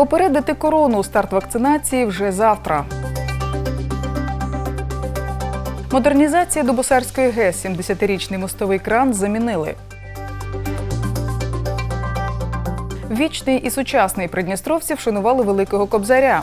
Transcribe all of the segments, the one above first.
Попередити корону старт вакцинації вже завтра. Модернізація Добосарської ГЕС 70-річний мостовий кран замінили. Вічний і сучасний придністровці вшанували великого кобзаря.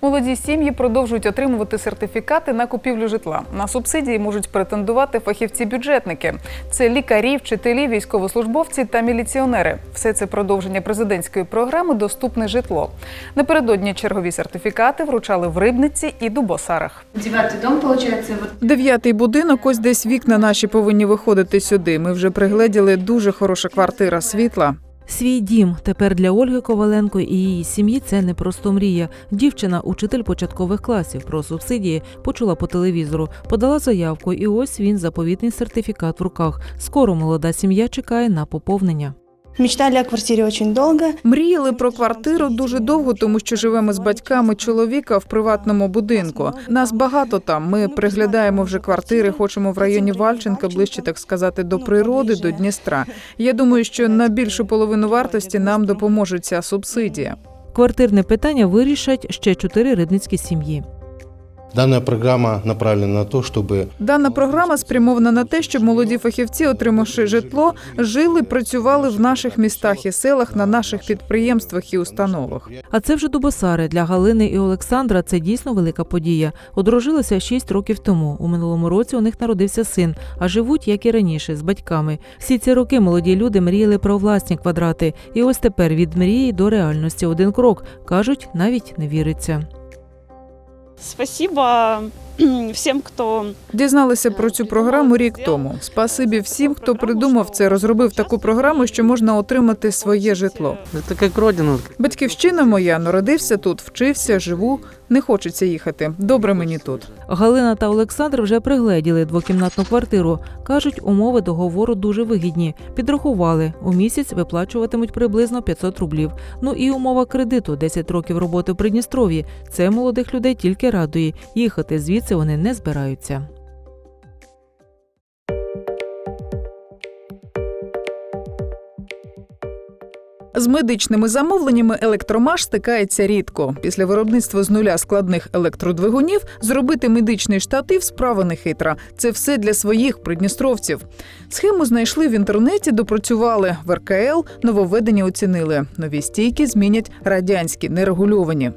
Молоді сім'ї продовжують отримувати сертифікати на купівлю житла. На субсидії можуть претендувати фахівці-бюджетники. Це лікарі, вчителі, військовослужбовці та міліціонери. Все це продовження президентської програми Доступне житло. Напередодні чергові сертифікати вручали в Рибниці і Дубосарах. Девятый дом, получается, Дев'ятий будинок. Ось десь вікна наші повинні виходити сюди. Ми вже пригледіли дуже хороша квартира світла. Свій дім тепер для Ольги Коваленко і її сім'ї це не просто мрія. Дівчина, учитель початкових класів про субсидії, почула по телевізору, подала заявку, і ось він заповітний сертифікат в руках. Скоро молода сім'я чекає на поповнення. Мечтали о квартире очень долго. Мріяли про квартиру дуже довго, тому що живемо з батьками чоловіка в приватному будинку. Нас багато там. Ми приглядаємо вже квартири. Хочемо в районі Вальченка, ближче так сказати, до природи, до Дністра. Я думаю, що на більшу половину вартості нам допоможе ця субсидія. Квартирне питання вирішать ще чотири рибницькі сім'ї. Данная программа направлена на то, чтобы Дана програма спрямована на те, щоб молоді фахівці, отримавши житло, жили, працювали в наших містах і селах, на наших підприємствах і установах. А це вже Дубосари для Галини і Олександра. Це дійсно велика подія. Одружилися 6 років тому. У минулому році у них народився син, а живуть як і раніше з батьками. Всі ці роки молоді люди мріяли про власні квадрати. І ось тепер від мрії до реальності один крок кажуть, навіть не віриться. Спасибо всем, кто Дізналися про цю програму рік тому. Спасибі всім, хто придумав це, розробив таку програму, що можна отримати своє житло. Как родина. Батьківщина моя народився тут, вчився, живу. Не хочеться їхати. Добре мені тут. Галина та Олександр вже пригледіли двокімнатну квартиру. кажуть, умови договору дуже вигідні. Підрахували у місяць виплачуватимуть приблизно 500 рублів. Ну і умова кредиту 10 років роботи в Придністров'ї. Це молодих людей тільки радує. Їхати звідси вони не збираються. З медичними замовленнями електромаш стикається рідко. Після виробництва з нуля складних електродвигунів зробити медичний штатив справа не хитра. Це все для своїх придністровців. Схему знайшли в інтернеті, допрацювали в РКЛ, нововведення оцінили. Нові стійки змінять радянські, нерегульовані.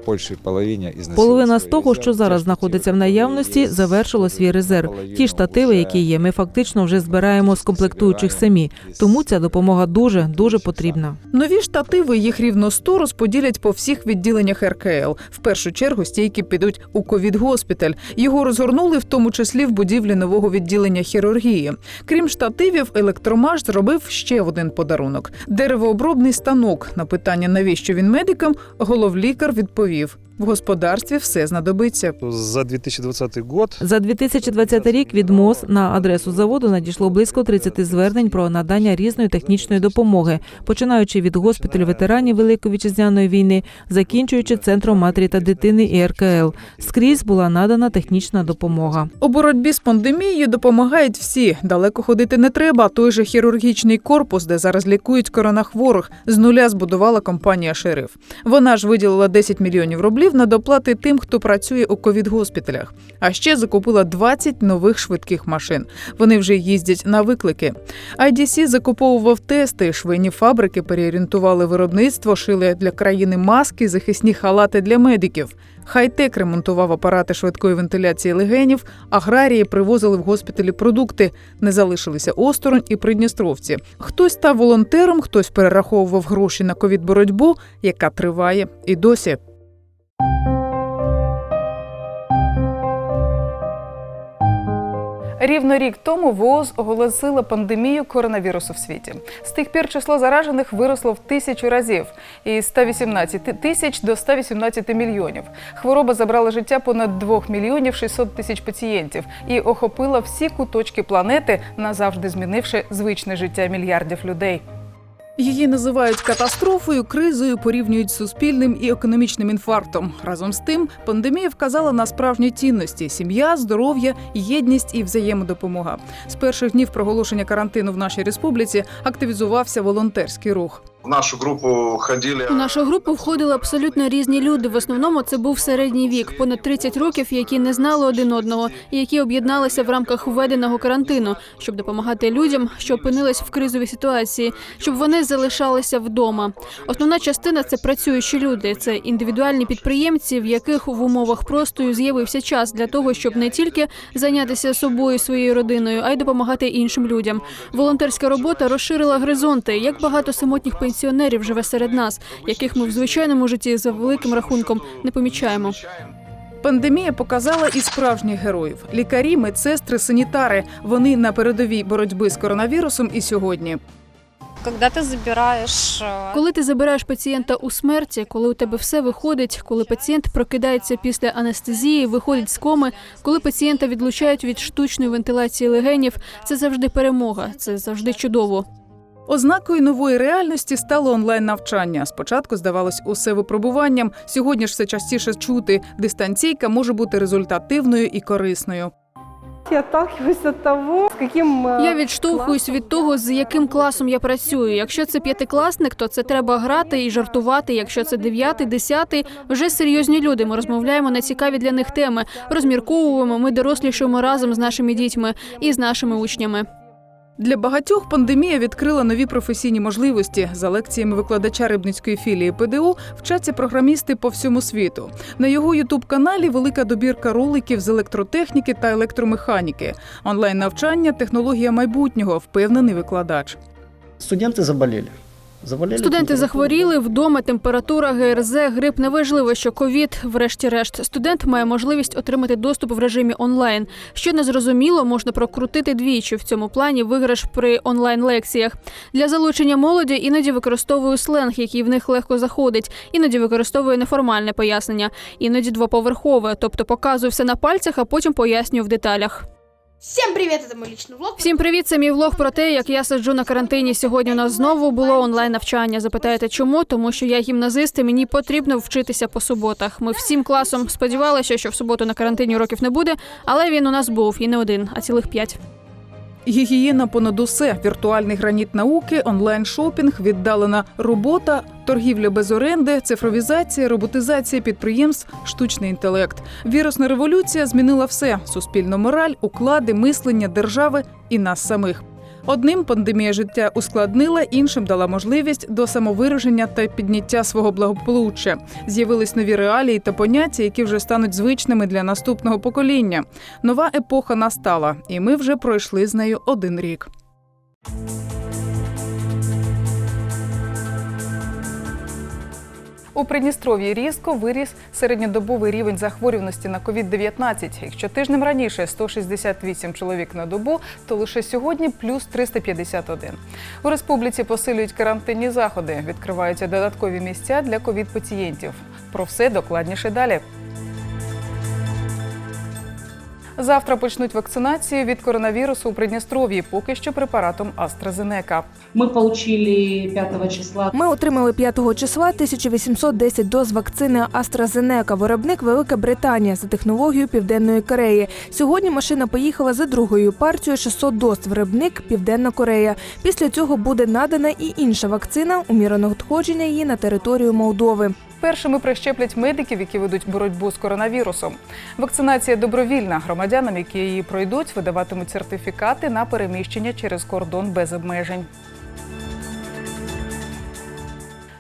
Половине износилось Половина з того, що зараз знаходиться в наявності, завершило свій резерв. Ті штативи, які є, ми фактично вже збираємо з комплектуючих самі. Тому ця допомога дуже дуже потрібна. Нові штативи, їх рівно 100, розподілять по всіх відділеннях РКЛ. В першу чергу стійки підуть у ковід-госпіталь. Його розгорнули в тому числі в будівлі нового відділення хірургії. Крім штативів, електромаш зробив ще один подарунок: деревообробний станок. На питання, навіщо він медикам, головлікар відповів: в господарстві все знадобиться. За 2020 год За 2020 рік від МОЗ на адресу заводу надійшло близько 30 звернень про надання різної технічної допомоги, починаючи від госпіталю ветеранів Великої вітчизняної війни, закінчуючи центром матері та дитини і РКЛ. Скрізь була надана технічна допомога. У боротьбі з пандемією допомагають всі. Далеко ходити не треба. Той же хірургічний корпус, де зараз лікують коронахворих, з нуля збудувала компанія Шериф. Вона ж виділила 10 мільйонів рублів на доплати тим, хто працює у ковід-госпіталях. А ще закупила 20 нових швидких машин. Вони вже їздять на виклики. IDC закуповував тести. Швейні фабрики переорієнтували виробництво, шили для країни маски, захисні халати для медиків. Хайтек ремонтував апарати швидкої вентиляції легенів, аграрії привозили в госпіталі продукти. Не залишилися осторонь і придністровці. Хтось став волонтером, хтось перераховував гроші на ковід-боротьбу, яка триває і досі. Рівно рік тому ВООЗ оголосила пандемію коронавірусу в світі. З тих пір число заражених виросло в тисячу разів із 118 тисяч до 118 мільйонів. Хвороба забрала життя понад 2 мільйонів 600 тисяч пацієнтів і охопила всі куточки планети, назавжди змінивши звичне життя мільярдів людей. Її називають катастрофою, кризою, порівнюють з суспільним і економічним інфарктом. Разом з тим, пандемія вказала на справжні цінності: сім'я, здоров'я, єдність і взаємодопомога. З перших днів проголошення карантину в нашій республіці активізувався волонтерський рух. В нашу групу ходили У нашу групу входили абсолютно різні люди. В основному це був середній вік, понад 30 років, які не знали один одного, і які об'єдналися в рамках введеного карантину, щоб допомагати людям, що опинились в кризовій ситуації, щоб вони залишалися вдома. Основна частина це працюючі люди, це індивідуальні підприємці, в яких в умовах простою з'явився час для того, щоб не тільки зайнятися собою, своєю родиною, а й допомагати іншим людям. Волонтерська робота розширила горизонти. Як багато самотніх пенсіонерів живе серед нас, яких ми в звичайному житті за великим рахунком не помічаємо. Пандемія показала і справжніх героїв: лікарі, медсестри, санітари. Вони на передовій боротьби з коронавірусом і сьогодні. Когда ты забираешь э, Коли ти забираєш пацієнта у смерті, коли у тебе все виходить, коли пацієнт прокидається після анестезії, виходить з коми, коли пацієнта відлучають від штучної вентиляції легенів, це завжди перемога, це завжди чудово. Ознакою нової реальності стало онлайн навчання. Спочатку здавалось усе випробуванням. Сьогодні ж все частіше чути. Дистанційка може бути результативною і корисною. Я отталкиваюсь от того, с каким... Я відштовхуюсь від того, з яким класом я працюю. Якщо це п'ятикласник, то це треба грати і жартувати. Якщо це дев'ятий, десятий, вже серйозні люди. Ми розмовляємо на цікаві для них теми, розмірковуємо. Ми дорослішуємо разом з нашими дітьми і з нашими учнями. Для багатьох пандемія відкрила нові професійні можливості. За лекціями викладача рибницької філії ПДУ вчаться програмісти по всьому світу. На його ютуб-каналі велика добірка роликів з електротехніки та електромеханіки. Онлайн навчання технологія майбутнього, впевнений викладач. Студенти заболели. Студенти захворіли вдома. Температура, ГРЗ, грип. Неважливо, що ковід, врешті-решт. Студент має можливість отримати доступ в режимі онлайн. Що не зрозуміло, можна прокрутити двічі. В цьому плані виграш при онлайн лекціях. Для залучення молоді іноді використовую сленг, який в них легко заходить. Іноді використовую неформальне пояснення, іноді двоповерхове, тобто показую все на пальцях, а потім пояснюю в деталях. Всем привіт, це мій лічний влог. Всім привіт! Це мій влог про те, як я сиджу на карантині. Сьогодні у нас знову було онлайн навчання. Запитаєте, чому? Тому що я гімназист і мені потрібно вчитися по суботах. Ми всім класом сподівалися, що в суботу на карантині уроків не буде, але він у нас був і не один, а цілих п'ять. Гігієна понад усе, віртуальний граніт науки, онлайн шопінг, віддалена робота, торгівля без оренди, цифровізація, роботизація підприємств, штучний інтелект. Вірусна революція змінила все: суспільну мораль, уклади, мислення держави і нас самих. Одним пандемія життя ускладнила, іншим дала можливість до самовираження та підняття свого благополуччя. З'явились нові реалії та поняття, які вже стануть звичними для наступного покоління. Нова епоха настала, і ми вже пройшли з нею один рік. У Придністров'ї різко виріс середньодобовий рівень захворюваності на COVID-19. Якщо тижнем раніше 168 чоловік на добу, то лише сьогодні плюс 351. У республіці посилюють карантинні заходи, відкриваються додаткові місця для ковід-пацієнтів. Про все докладніше далі. Завтра почнуть вакцинацію від коронавірусу у Придністров'ї, поки що препаратом AstraZeneca. Мы получили 5 числа Ми отримали 5 числа 1810 доз вакцини AstraZeneca, виробник Велика Британія за технологією Південної Кореї. Сьогодні машина поїхала за другою партією 600 доз, виробник Південна Корея. Після цього буде надана і інша вакцина уміреного надходження її на територію Молдови. Першими прищеплять медиків, які ведуть боротьбу з коронавірусом. Вакцинація добровільна. Громадянам, які її пройдуть, видаватимуть сертифікати на переміщення через кордон без обмежень.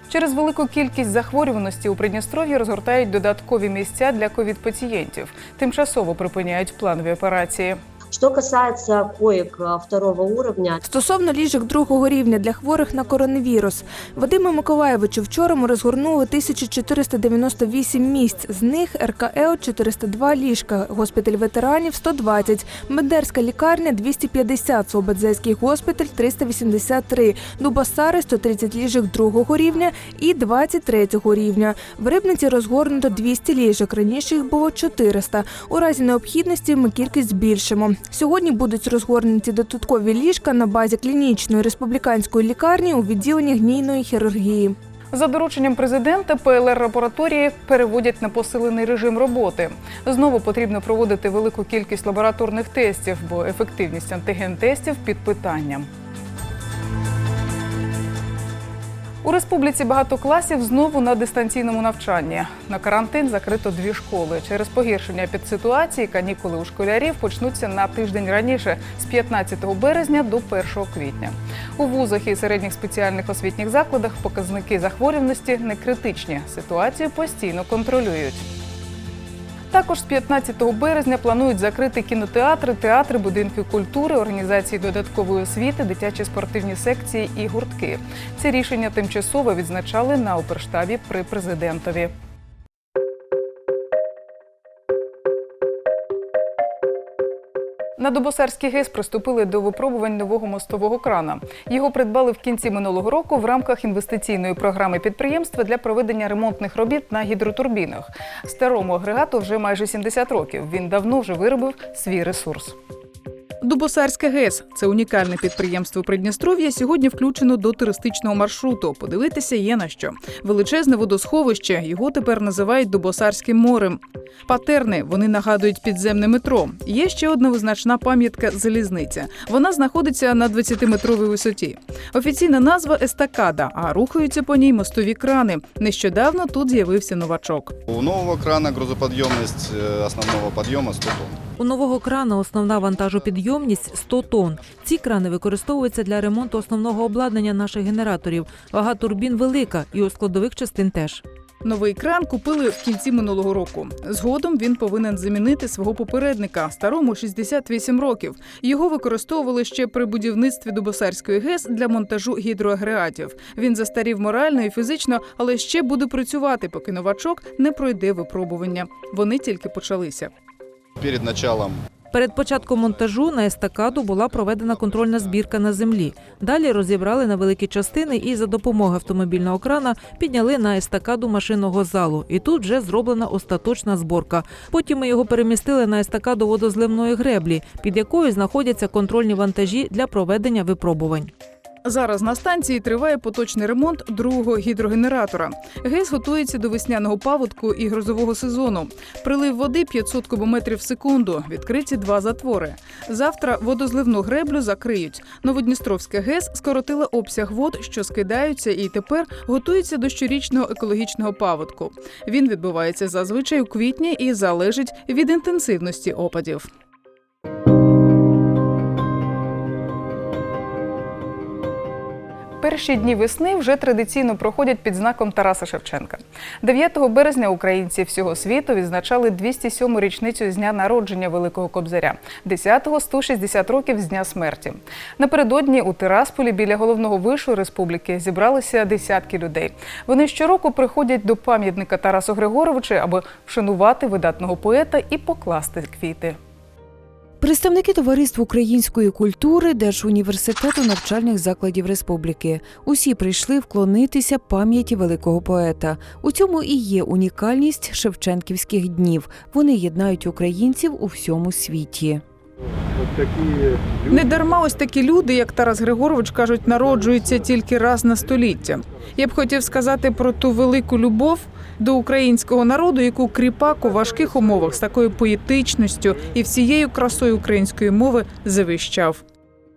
Через велику кількість захворюваності у Придністров'ї розгортають додаткові місця для ковід-пацієнтів. Тимчасово припиняють планові операції. Что касается коек второго уровня, Стосовно ліжок другого рівня для хворих на коронавірус, Вадиму Миколаєвичу вчора ми розгорнули 1498 місць. З них РКЛ 402 ліжка, госпіталь ветеранів 120, Бендерська лікарня 250, Слободзейський госпіталь 383, Дубасари 130 ліжок другого рівня і 23 рівня. В Рибниці розгорнуто 200 ліжок, раніше їх було 400. У разі необхідності ми кількість збільшимо. Сьогодні будуть розгорнуті додаткові ліжка на базі клінічної республіканської лікарні у відділенні гнійної хірургії. За дорученням президента ПЛР-лабораторії переводять на посилений режим роботи. Знову потрібно проводити велику кількість лабораторних тестів, бо ефективність антиген-тестів під питанням. У республіці багато класів знову на дистанційному навчанні. На карантин закрито дві школи. Через погіршення підситуації канікули у школярів почнуться на тиждень раніше з 15 березня до 1 квітня. У вузах і середніх спеціальних освітніх закладах показники захворюваності не критичні. Ситуацію постійно контролюють. Також з 15 березня планують закрити кінотеатри, театри, будинки культури, організації додаткової освіти, дитячі спортивні секції і гуртки. Це рішення тимчасово відзначали на оперштабі при президентові. На Дубосарський ГЕС приступили до випробувань нового мостового крана. Його придбали в кінці минулого року в рамках інвестиційної програми підприємства для проведення ремонтних робіт на гідротурбінах. Старому агрегату вже майже 70 років. Він давно вже виробив свій ресурс. Дубосарське ГЕС це унікальне підприємство Придністров'я. Сьогодні включено до туристичного маршруту. Подивитися є на що. Величезне водосховище. Його тепер називають Дубосарським морем. Патерни вони нагадують підземне метро. Є ще одна визначна пам'ятка залізниця. Вона знаходиться на 20-метровій висоті. Офіційна назва естакада, а рухаються по ній мостові крани. Нещодавно тут з'явився новачок. У нового крана грузоподъемность э, основного подъема 100 тонн. У нового крана основна вантажопідйомність 100 тонн. Ці крани використовуються для ремонту основного обладнання наших генераторів. Вага турбін велика і у складових частин теж. Новий кран купили в кінці минулого року. Згодом він повинен замінити свого попередника, старому 68 років. Його використовували ще при будівництві Дубосарської ГЕС для монтажу гідроагрегатів. Він застарів морально і фізично, але ще буде працювати, поки новачок не пройде випробування. Вони тільки почалися. Перед началом Перед початком монтажу на естакаду була проведена контрольна збірка на землі. Далі розібрали на великі частини і за допомогою автомобільного крана підняли на естакаду машинного залу. І тут вже зроблена остаточна зборка. Потім ми його перемістили на естакаду водозливної греблі, під якою знаходяться контрольні вантажі для проведення випробувань. Зараз на станції триває поточний ремонт другого гідрогенератора. ГЕС готується до весняного паводку і грозового сезону. Прилив води 500 кубометрів в секунду. Відкриті два затвори. Завтра водозливну греблю закриють. Новодністровська ГЕС скоротила обсяг вод, що скидаються, і тепер готується до щорічного екологічного паводку. Він відбувається зазвичай у квітні і залежить від інтенсивності опадів. Перші дні весни вже традиційно проходять під знаком Тараса Шевченка. 9 березня українці всього світу відзначали 207-му річницю з дня народження Великого Кобзаря, 10-го – 160 років з дня смерті. Напередодні у Тирасполі біля головного вишу республіки зібралися десятки людей. Вони щороку приходять до пам'ятника Тарасу Григоровича, аби вшанувати видатного поета і покласти квіти. Представники товариств української культури Держуніверситету навчальних закладів республіки. Усі прийшли вклонитися пам'яті великого поета. У цьому і є унікальність шевченківських днів. Вони єднають українців у всьому світі. Не дарма ось такі люди, як Тарас Григорович, кажуть, народжуються тільки раз на століття. Я б хотів сказати про ту велику любов до українського народу, яку кріпак у важких умовах з такою поетичністю і всією красою української мови завіщав.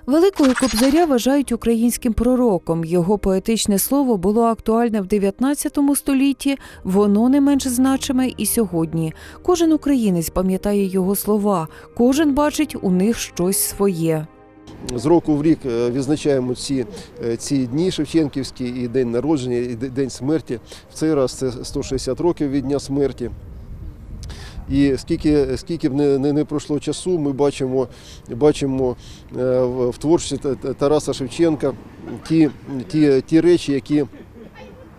Великого Кобзаря вважають українським пророком. Його поетичне слово було актуальне в 19 столітті, воно не менш значиме і сьогодні. Кожен українець пам'ятає його слова, кожен бачить у них щось своє. З року в рік е, відзначаємо ці, е, ці дні Шевченківські, і день народження, і день смерті. В цей раз це 160 років від дня смерті. І скільки, скільки б не, не, не пройшло часу, ми бачимо, бачимо е, в, творчості Та- Та- Тараса Шевченка ті, ті, ті речі, які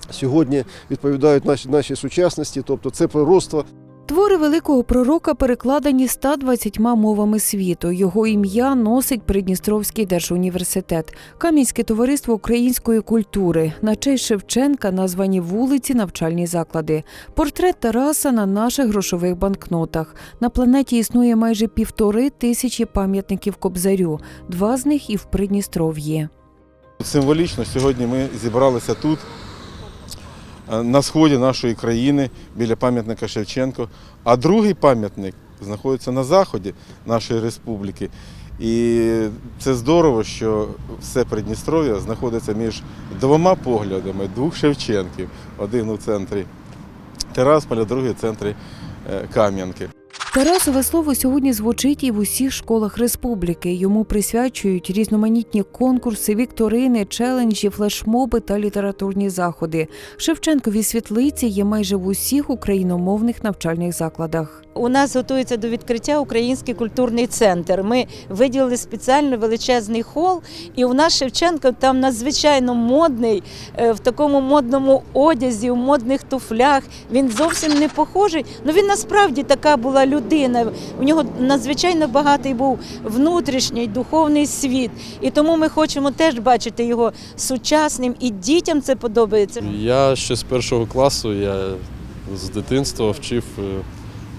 сьогодні відповідають нашій, нашій сучасності, тобто це пророцтво. Твори великого пророка перекладені 120 мовами світу. Його ім'я носить Придністровський держуніверситет, Кам'янське товариство української культури. На честь Шевченка названі вулиці, навчальні заклади. Портрет Тараса на наших грошових банкнотах. На планеті існує майже півтори тисячі пам'ятників Кобзарю. Два з них і в Придністров'ї. Символічно сьогодні ми зібралися тут, на сході нашої країни, біля пам'ятника Шевченко. А другий пам'ятник знаходиться на заході нашої республіки. І це здорово, що все Придністров'я знаходиться між двома поглядами двох Шевченків. Один у центрі Терасполя, другий у центрі е, Кам'янки. Тарасове слово сьогодні звучить і в усіх школах республіки. Йому присвячують різноманітні конкурси, вікторини, челенджі, флешмоби та літературні заходи. Шевченкові світлиці є майже в усіх україномовних навчальних закладах. У нас готується до відкриття Український культурний центр. Ми виділили спеціально величезний хол, і у нас Шевченко там надзвичайно модний, е, в такому модному одязі, у модних туфлях. Він зовсім не похожий. Ну він насправді така була людина. У нього надзвичайно багатий був внутрішній духовний світ. І тому ми хочемо теж бачити його сучасним, і дітям це подобається. Я ще з першого класу, я з дитинства вчив е,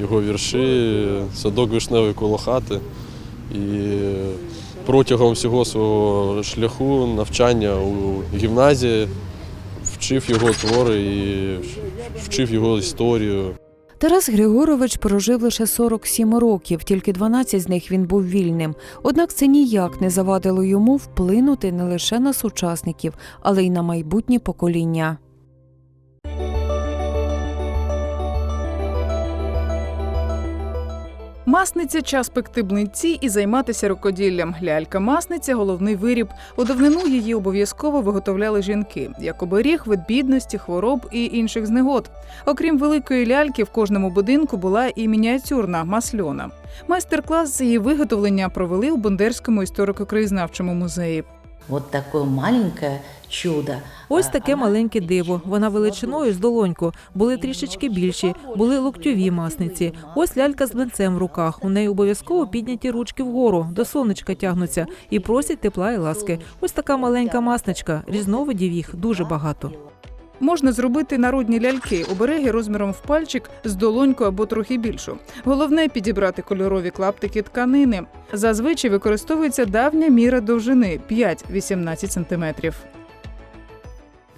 його вірші, садок вишневий коло хати. І протягом всього свого шляху навчання у гімназії вчив його твори і вчив його історію. Тарас Григорович прожив лише 47 років, тільки 12 з них він був вільним. Однак це ніяк не завадило йому вплинути не лише на сучасників, але й на майбутнє покоління. Масниця час пекти блинці і займатися рукоділлям. Лялька-масниця головний виріб. У давнину її обов'язково виготовляли жінки, як оберіг від бідності, хвороб і інших знегод. Окрім великої ляльки, в кожному будинку була і мініатюрна масльона. Майстер-клас її виготовлення провели у Бондерському історико-краєзнавчому музеї. Вот такое маленькое чудо. Ось таке маленьке диво. Вона величиною з долоньку. Були трішечки більші, були локтьові масниці. Ось лялька з блинцем в руках. У неї обов'язково підняті ручки вгору, до сонечка тягнуться і просять тепла і ласки. Ось така маленька масничка. Різновидів їх дуже багато. Можна зробити народні ляльки, обереги розміром в пальчик з долоньку або трохи більшу. Головне підібрати кольорові клаптики тканини. Зазвичай використовується давня міра довжини 5-18 см.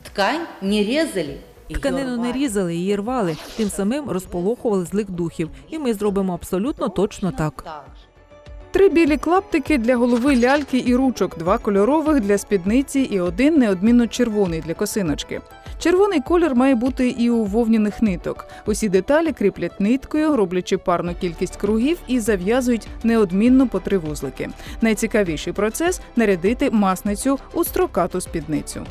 Ткань не резали. Тканину не різали, її рвали, тим самим розполохували злих духів. І ми зробимо абсолютно точно так. Три білі клаптики для голови ляльки і ручок, два кольорових для спідниці і один неодмінно червоний для косиночки. Червоний колір має бути і у вовняних ниток. Усі деталі кріплять ниткою, роблячи парну кількість кругів і зав'язують неодмінно по три вузлики. Найцікавіший процес нарядити масницю у строкату спідницю.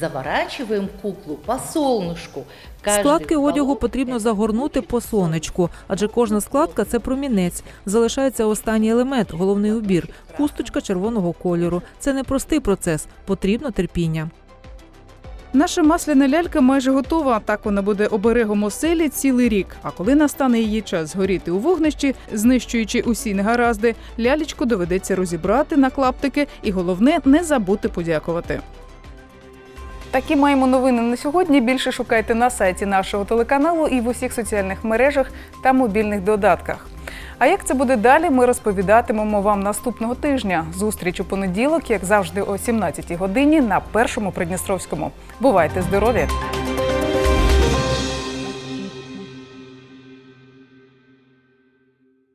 Заворачиваем куклу по солнышку. Складки одягу потрібно загорнути по сонечку, адже кожна складка це промінець. Залишається останній елемент, головний убір хусточка червоного кольору. Це не простий процес, потрібно терпіння. Наша масляна лялька майже готова. Так вона буде оберегом оселі цілий рік. А коли настане її час згоріти у вогнищі, знищуючи усі негаразди, лялечку доведеться розібрати на клаптики, і головне не забути подякувати. Такі маємо новини на сьогодні. Більше шукайте на сайті нашого телеканалу і в усіх соціальних мережах та мобільних додатках. А як це буде далі, ми розповідатимемо вам наступного тижня. Зустріч у понеділок, як завжди, о 17 годині на першому Придністровському. Бувайте здорові!